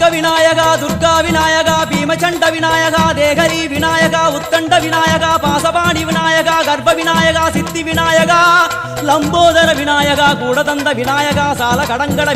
దుర్గ వినాయక దుర్గా వినాయక భీమచండ వినాయక దేహరి వినాయక ఉత్తండ వినాయక పాసపాణి వినాయక గర్భ వినాయక సిద్ధి వినాయక లంబోదర వినాయక గూడదండ వినాయక సాల కడంగడ